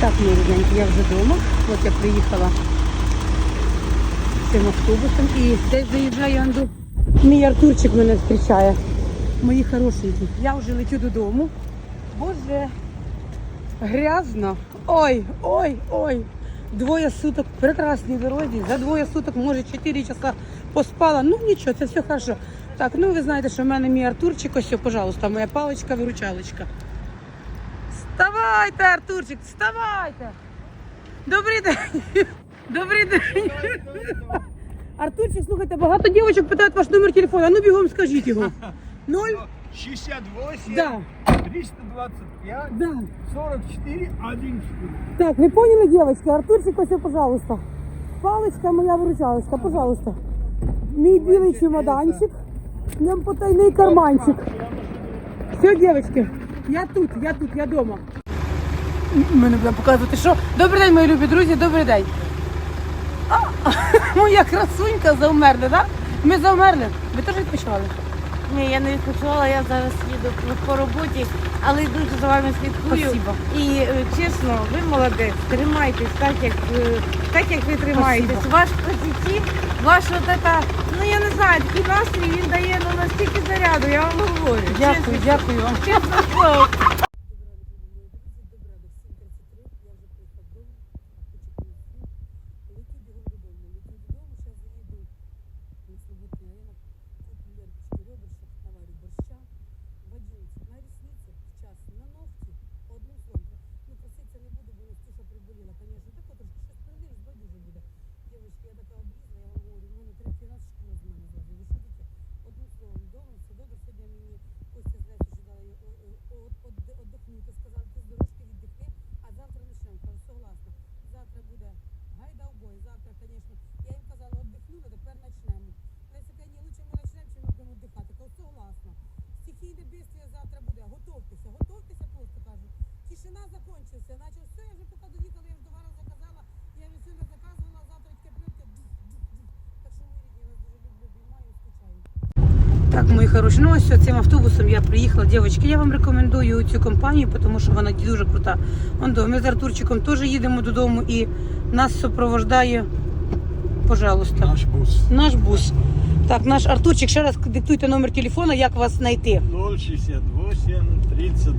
Так, мої рідненькі, я вже вдома. От я приїхала цим автобусом і десь заїжджаю Анду. Мій Артурчик мене зустрічає. Мої хорошенькі. Я вже летю додому. Боже, грязно. Ой, ой, ой. Двоє суток в прекрасній дорозі. За двоє суток, може, 4 часа поспала. Ну нічого, це все хорошо. Так, ну ви знаєте, що в мене мій Артурчик, ось, пожалуйста, моя паличка, виручалочка. Вставайте, Артурчик, вставайте. Добрий день. Добрий день. Артурчик, слухайте, багато дівчаток питають ваш номер телефону. А ну бігом скажіть його. Ноль? 68, Да, 325, да. 44, 14. Так, ви поняли, девочки? Артурчик, ось, пожалуйста. Паличка моя виручалочка, пожалуйста. Мій білий чемоданчик. В ньому потайний карманчик. Все, девочки, Я тут, я тут, я дома. Ми не будемо показувати, що. Добрий день, мої любі друзі, добрий день. А, моя красунька заумерли, так? Ми заумерли. Ви теж відпочивали? Ні, я не відпочивала, я зараз їду по роботі, але дуже за вами слідкую. Спасибо. І е, чесно, ви молодець, тримайтесь так, як е, так, як ви тримаєтесь. Спасибо. Ваш позитив, ваш от это, ну я не знаю, такий настрій він дає ну настільки заряду, я вам говорю. Дякую, чесно, дякую вам. чесно слово. Дівчатки, я така обрізла, я вам говорю, в мене третій раз шкіра з мене зразу. Ви шутите? Одним словом, вдома все добре. Сьогодні мені Костя з Лесю ждала віддихнути, сказали, ти з дорожки віддихни, а завтра почнемо. Кажу, согласна. Завтра буде гайда в звісно, я їм казала, віддихнули, тепер почнемо. Леся каже, ні, лучше ми почнемо, чим ми будемо віддихати. Кажу, согласна. Стихійне бідствие завтра буде. Готовтеся, готовтеся просто кажу. Тишина закончилася. Наче все, я вже поки доїхала, я вже два рази казала, Я від сюди Так, мої хороші, ну ось цим автобусом я приїхала. Дівчатки, я вам рекомендую цю компанію, тому що вона дуже крута. Ми з Артурчиком теж їдемо додому і нас супровождає, пожалуйста, Наш бус. наш бус. Так, наш Артурчик, ще раз диктуйте номер телефону, як вас знайти. 068, 30,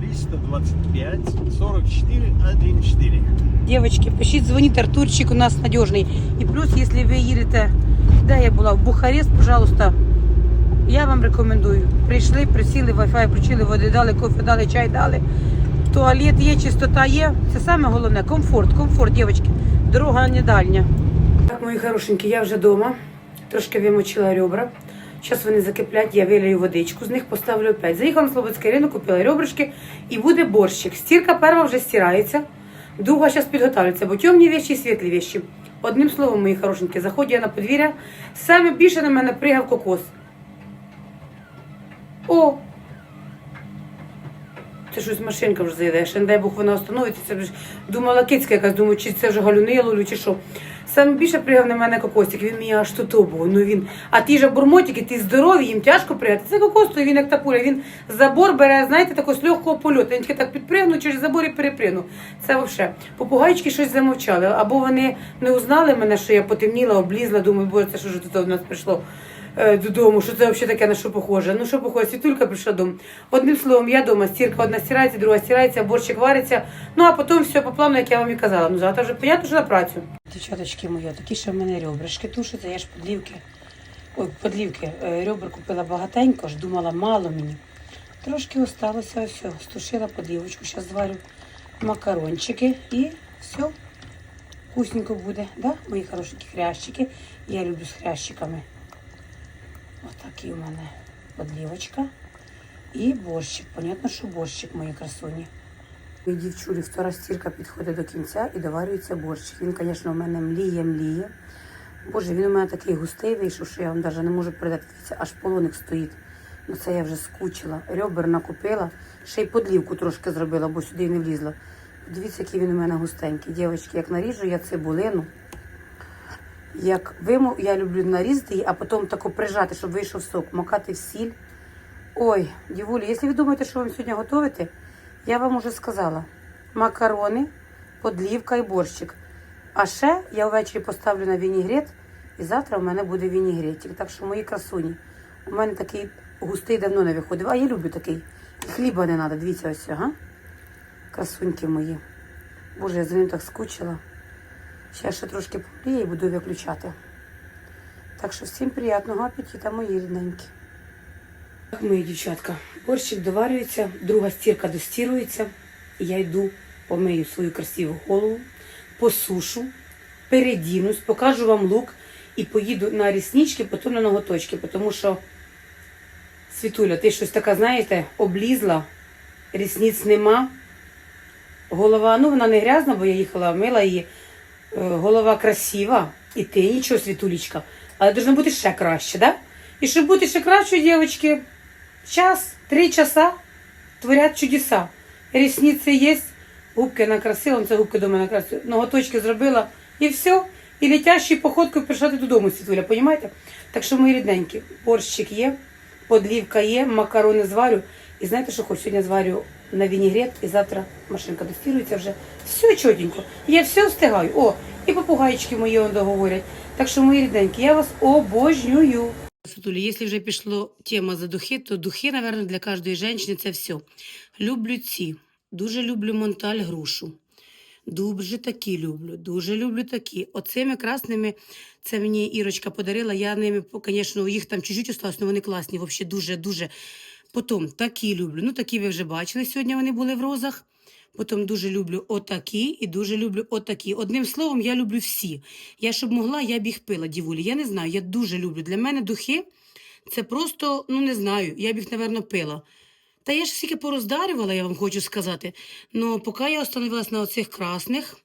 325, 44, 14. Девочки, пишіть, дзвоніть, Артурчик у нас надіжний. І плюс, якщо ви їдете, де я була, в Бухарест, пожалуйста, я вам рекомендую. Прийшли, присіли, Wi-Fi включили, води дали, кофе дали, чай дали. Туалет є, чистота є. Це саме головне. Комфорт, комфорт, дівчатки. Дорога не дальня. Так, мої хорошенькі, я вже вдома. Трошки вимочила ребра. Зараз вони закиплять, я вилію водичку, з них поставлю опять. Заїхала на Слободський ринок, купила ребрышки і буде борщик. Стірка перша вже стирається. Друга зараз підготовлюється, бо темні вещі і світлі вещі. Одним словом, мої хорошенькі, заходжу я на подвір'я. Саме більше на мене пригав кокос. О! Це щось машинка вже заїде. Ще не дай Бог вона остановиться. Це вже думала кицька якась, думаю, чи це вже галюни я чи що. Саме більше пригав на мене кокосик, він мені аж тут був. Ну він. А ті ж бурмотики, ті здорові, їм тяжко пригати. Це кокос, то він як та пуля. Він забор бере, знаєте, тако з легкого польоту. Він тільки так підпригнув, через забор і перепригнув. Це взагалі. Попугайчики щось замовчали. Або вони не узнали мене, що я потемніла, облізла, думаю, боже, це що ж тут до нас прийшло додому, що це взагалі таке на що похоже. Ну що похоже, світулька прийшла додому. Одним словом, я вдома, стірка одна стирається, друга стирається, борщик вариться. Ну а потім все по плану, як я вам і казала. Ну завтра вже понятно, що на працю. Дівчаточки мої, такі ще в мене ребрышки тушаться, я ж подлівки. Ой, подлівки, е, купила багатенько, ж думала, мало мені. Трошки осталося, все, стушила подлівочку, зараз зварю макарончики і все. Вкусненько буде, да, мої хорошенькі хрящики. Я люблю з хрящиками. Отакий у мене подлівочка. І борщик. Понятно, що борщик, мої красуні. Мій дівчулі, втора стірка підходить до кінця і доварюється борщик. Він, звісно, у мене мліє, мліє. Боже, він у мене такий густий вийшов, що я вам навіть не можу передати. Аж полоник стоїть. Ну це я вже скучила. Ребер накупила, ще й подлівку трошки зробила, бо сюди не влізла. Дивіться, який він у мене густенький. Дівчатки, як наріжу я цибулину, як виму, я люблю нарізати її, а потім тако прижати, щоб вийшов сок, макати в сіль. Ой, дівулі, якщо ви думаєте, що вам сьогодні готувати, я вам уже сказала. Макарони, подлівка і борщик. А ще я ввечері поставлю на вінігрет, і завтра у мене буде вінігретик. Так що мої красуні. У мене такий густий давно не виходив. А я люблю такий. І хліба не треба. Дивіться ось, ага. Красуньки мої. Боже, я за ним так скучила. Ще ще трошки поліє і буду виключати. Так що всім приємного апетита, мої рідненькі. Так, мої дівчатка, борщик доварюється, друга стірка достірується. І я йду, помию свою красиву голову, посушу, передінусь, покажу вам лук і поїду на ріснички, потім на ноготочки, тому що Світуля, ти щось така, знаєте, облізла, рісниць нема. Голова, ну вона не грязна, бо я їхала, мила її. Е, Голова красива, і ти нічого, Світулечка. Але должно бути ще краще, да? І щоб бути ще краще, дівчатки, час, три часа творять чудеса. Рісниці є, губки накрасила, це губки до мене накрасила, ноготочки зробила, і все. І летящою походкою прийшла ти додому, Світуля, понімаєте? Так що, мої рідненькі, борщик є, подлівка є, макарони зварю. І знаєте, що хочу? Сьогодні зварю на вінігрет, і завтра машинка достірується вже. Все чотенько. Я все встигаю. О, і попугайчики мої договорять. Так що, мої рідненькі, я вас обожнюю. Світулі, якщо вже пішла тема за духи, то духи, мабуть, для кожної жінки це все. Люблю ці. Дуже люблю монталь грушу. Дуже такі люблю, дуже люблю такі. Оцими красними це мені Ірочка подарила. Я ними, звісно, їх там чуть-чуть осталось, але вони класні, взагалі дуже-дуже. Потім такі люблю. Ну, такі ви вже бачили. Сьогодні вони були в розах. Потім дуже люблю отакі і дуже люблю отакі. Одним словом, я люблю всі. Я щоб могла, я б їх пила, дівулі. Я не знаю, я дуже люблю. Для мене духи це просто, ну не знаю, я б їх, напевно, пила. Та я ж всіки пороздарювала, я вам хочу сказати. Ну, поки я остановилась на оцих красних,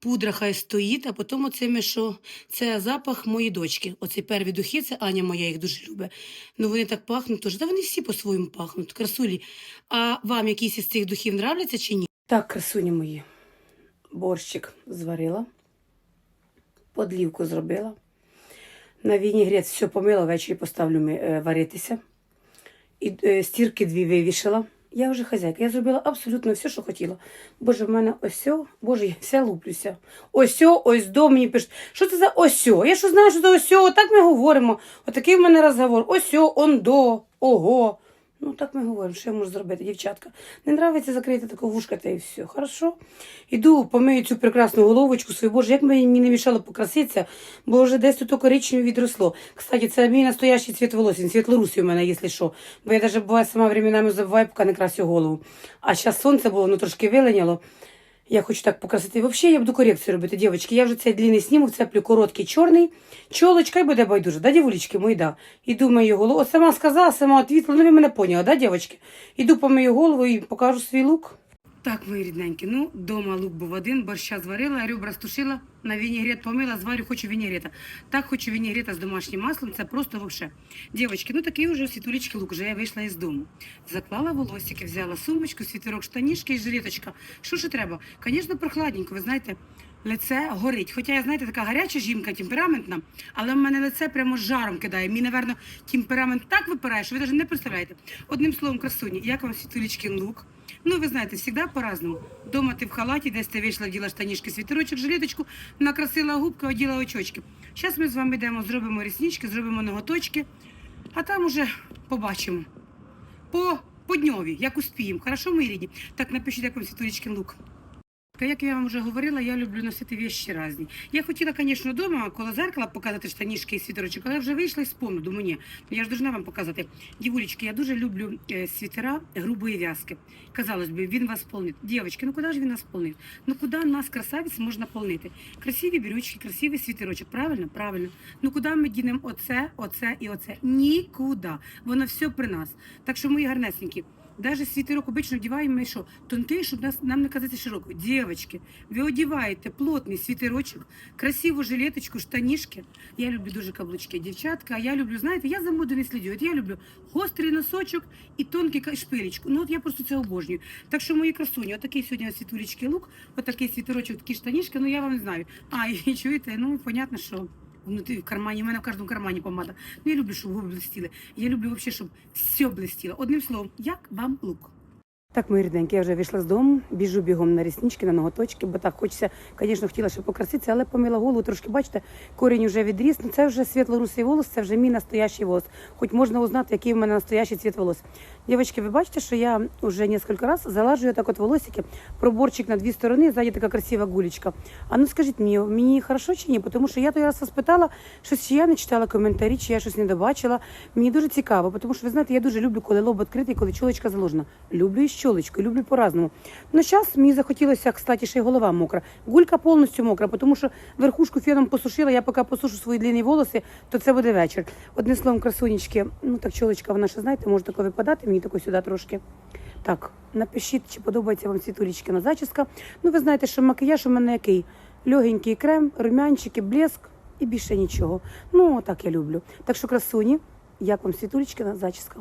пудра хай стоїть, а потім оцими, що це запах моєї дочки. Оці перві духи, це Аня моя їх дуже любить. Ну вони так пахнуть теж. Та вони всі по-своєму пахнуть, красулі. А вам якісь із цих духів нравляться чи ні? Так, красуні мої. Борщик зварила, подлівку зробила. На вінігрет все помила, ввечері поставлю е, варитися. І е, стірки дві вивішала. Я вже хазяйка, я зробила абсолютно все, що хотіла. Боже, в мене осьо, боже, я вся луплюся. Осьо, ось до мені пишуть. Що це за осьо? Я що знаю, що це осьо, отак ми говоримо. Отакий в мене розговор. Осьо, ондо, ого. Ну, так ми говоримо, що я можу зробити, дівчатка. Не нравиться закрити таку вушка, та і все. Хорошо? Іду, помию цю прекрасну головочку свою. Боже, як мені не мішало покраситися, бо вже десь тут коричневе відросло. Кстати, це мій настоящий цвіт волосся, світлорусий у мене, якщо що. Бо я навіть буває сама временами забуваю, поки не красю голову. А зараз сонце було, ну трошки виленяло. Я хочу так покрасити. Взагалі я буду корекцію робити, дівчатки. Я вже цей длинний снімок цеплю короткий, чорний. Чолочка і буде байдуже, да, дівулечки мої, да. Іду мою голову. От сама сказала, сама відповіла. ну ви мене поняли, да, дівчатки? Іду по мою голову і покажу свій лук. Так, мої рідненькі, ну, дома лук був один, борща зварила, ребра стушила, на вінігрет помила, зварю, хочу вінігрета. Так хочу вінігрета з домашнім маслом, це просто вообще. Дівчатки, ну такий уже світулічки лук, вже я вийшла із дому. Заклала волосики, взяла сумочку, світерок, штанішки і жилеточка. Що ще треба? Звісно, прохладненько, ви знаєте, лице горить. Хоча я, знаєте, така гаряча жінка, темпераментна, але в мене лице прямо жаром кидає. Мій, напевно, темперамент так випирає, що ви навіть не представляєте. Одним словом, красуні, як вам світулічкин лук? Ну, ви знаєте, завжди по-разному. Дома ти в халаті, десь ти вийшла, вділа штанішки, світерочок, жилеточку, накрасила губки, оділа очочки. Зараз ми з вами йдемо, зробимо ріснички, зробимо ноготочки, а там уже побачимо. По, по дньові, як успіємо. Хорошо, мої рідні? Так, напишіть, як вам світулічкин лук. Як я вам вже говорила, я люблю носити вещі різні. Я хотіла, звісно, вдома коло зеркала показати штанішки і світерочок, але вже вийшла і спомню, думаю, ні, я ж должна вам показати. Дівулечки, я дуже люблю е, світера грубої в'язки. Казалось би, він вас полнить. Дівчатки, ну куди ж він нас полнить? Ну куди нас, красавець, можна полнити? Красиві брючки, красивий світерочок. Правильно? Правильно. Ну куди ми дінемо оце, оце і оце? Нікуди. Воно все при нас. Так що, мої гарнесенькі, Даже світерок обично вдіваємо ми що? Тонкий, щоб нас, нам не казати широко. Дівчатки, ви одіваєте плотний світерочок, красиву жилеточку, штанішки. Я люблю дуже каблучки, дівчатка. А я люблю, знаєте, я за моду не слідю. От я люблю гострий носочок і тонкий шпилечку. Ну от я просто це обожнюю. Так що мої красуні, отакий сьогодні світулечки лук, отакий світерочок, такі штанішки, ну я вам не знаю. А, і чуєте, ну понятно, що. Внутрі в кармані, у мене в кожному кармані помада. Ну я люблю, щоб губи блистіли. Я люблю взагалі, щоб все блистіло. Одним словом, як вам лук? Так, мої рідненькі, я вже вийшла з дому, біжу бігом на ріснички, на ноготочки, бо так хочеться, звісно, хотіла ще покраситися, але помила голову, трошки бачите, корінь вже відріс. Ну це вже світло-русий волос, це вже мій настоящий волос. Хоч можна узнати, який в мене настоящий цвіт волос. Дівчатки, ви бачите, що я вже кілька разів залажую так от волосики, проборчик на дві сторони, ззаді така красива гулечка. А ну скажіть мені, мені хорошо чи ні? Тому що я той раз вас питала, щось чи я не читала коментарі, чи я щось не добачила. Мені дуже цікаво, тому що ви знаєте, я дуже люблю, коли лоб відкритий, коли чолочка заложена. Люблю і з чолочкою, люблю по-разному. Ну, зараз мені захотілося, кстати, ще й голова мокра. Гулька повністю мокра, тому що верхушку феном посушила, я поки посушу свої длинні волоси, то це буде вечір. Одним словом, красунечки, ну так чолочка, вона ще, знаєте, може тако випадати, мені тако сюди трошки. Так, напишіть, чи подобається вам світулічкина зачіска. Ну, ви знаєте, що макіяж у мене який? Легенький крем, румянчики, блеск і більше нічого. Ну, так я люблю. Так що, красуні, як вам світулічкина зачіска?